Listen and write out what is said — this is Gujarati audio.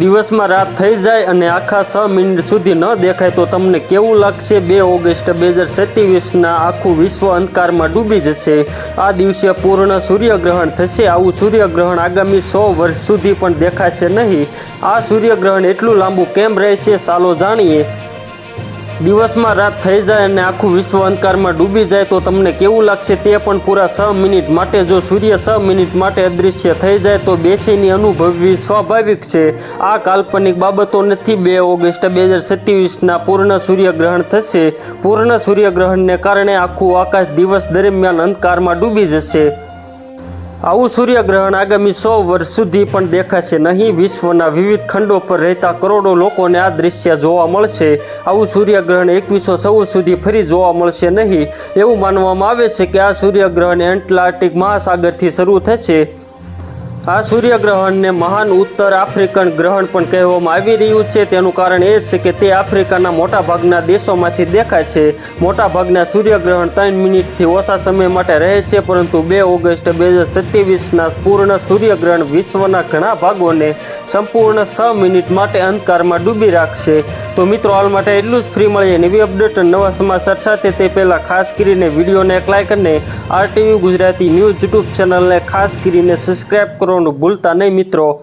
દિવસમાં રાત થઈ જાય અને આખા છ મિનિટ સુધી ન દેખાય તો તમને કેવું લાગશે? બે ઓગસ્ટ બે હજાર સત્યાવીસના આખું વિશ્વ અંધકારમાં ડૂબી જશે. આ દિવસે પૂર્ણ સૂર્યગ્રહણ થશે. આવું સૂર્યગ્રહણ આગામી સો વર્ષ સુધી પણ દેખાશે નહીં. આ સૂર્યગ્રહણ એટલું લાંબુ કેમ રહે છે? ચાલો જાણીએ. દિવસમાં રાત થઈ જાય અને આખું વિશ્વ અંધકારમાં ડૂબી જાય તો તમને કેવું લાગશે તે પણ પૂરા છ મિનિટ માટે જો સૂર્ય છ મિનિટ માટે અદૃશ્ય થઈ જાય તો બેસીની અનુભવવી સ્વાભાવિક છે. આ કાલ્પનિક બાબતો નથી. બે ઓગસ્ટ બે હજાર સત્યાવીસના પૂર્ણ સૂર્યગ્રહણ થશે. પૂર્ણ સૂર્યગ્રહણને કારણે આખું આકાશ દિવસ દરમિયાન અંધકારમાં ડૂબી જશે. આવું સૂર્યગ્રહણ આગામી સો વર્ષ સુધી પણ દેખાશે નહીં. વિશ્વના વિવિધ ખંડો પર રહેતા કરોડો લોકોને આ દૃશ્ય જોવા મળશે. આવું સૂર્યગ્રહણ એકવીસો ચૌદ સુધી ફરી જોવા મળશે નહીં. એવું માનવામાં આવે છે કે આ સૂર્યગ્રહણ એટલાન્ટિક મહાસાગરથી શરૂ થશે. આ સૂર્યગ્રહણને મહાન ઉત્તર આફ્રિકન ગ્રહણ પણ કહેવામાં આવી રહ્યું છે. તેનું કારણ એ છે કે તે આફ્રિકાના મોટાભાગના દેશોમાંથી દેખાય છે. મોટાભાગના સૂર્યગ્રહણ ત્રણ મિનિટથી ઓછા સમય માટે રહે છે, પરંતુ બે ઓગસ્ટ બે હજાર સત્યાવીસના પૂર્ણ સૂર્યગ્રહણ વિશ્વના ઘણા ભાગોને સંપૂર્ણ છ મિનિટ માટે અંધકારમાં ડૂબી રાખશે. તો મિત્રો, હાલ માટે એટલું જ. ફ્રી મળીએ નવી અપડેટ, નવા સમાચાર સાથે. તે પહેલાં ખાસ કરીને વિડીયોને એક લાઇક અને આરટીવી ગુજરાતી ન્યૂઝ યુટ્યુબ ચેનલને ખાસ કરીને સબસ્ક્રાઈબ ભૂલતા નહીં મિત્રો.